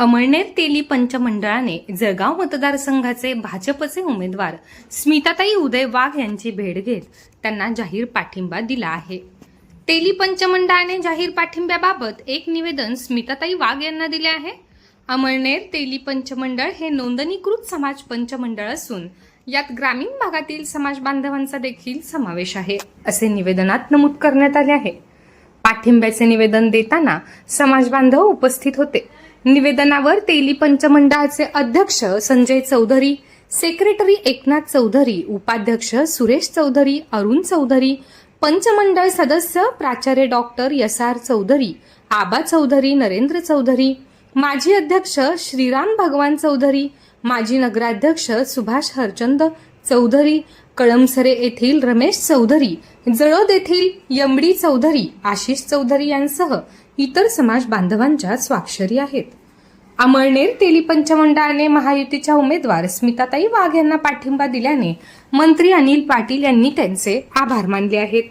अमळनेर तेली पंचमंडळाने जळगाव मतदारसंघाचे भाजपचे उमेदवार स्मिताताई उदय वाघ यांची भेट घेत त्यांना जाहीर पाठिंबा दिला आहे. तेली पंचमंडळाने जाहीर पाठिंब्याबाबत एक निवेदन स्मिताताई वाघ यांना दिले आहे. अमळनेर तेली पंचमंडळ हे नोंदणीकृत समाज पंचमंडळ असून यात ग्रामीण भागातील समाज बांधवांचा देखील समावेश आहे असे निवेदनात नमूद करण्यात आले आहे. पाठिंब्याचे निवेदन देताना समाज बांधव उपस्थित होते. निवेदनावर तेली पंचमंडळाचे अध्यक्ष संजय चौधरी सेक्रेटरी एकनाथ चौधरी उपाध्यक्ष सुरेश चौधरी अरुण चौधरी पंचमंडळ सदस्य प्राचार्य doctor S R Chaudhari Aba Chaudhari Narendra Chaudhari माजी अध्यक्ष श्रीराम भगवान चौधरी माजी नगराध्यक्ष सुभाष हरचंद चौधरी कळमसरे येथील रमेश चौधरी जळोद येथील यमडी चौधरी आशिष चौधरी यांसह इतर समाज बांधवांच्या स्वाक्षरी आहेत. अमळनेर तेली पंचमंडळाने महायुतीच्या उमेदवार स्मिताताई वाघ यांना पाठिंबा दिल्याने मंत्री अनिल पाटील यांनी त्यांचे आभार मानले आहेत.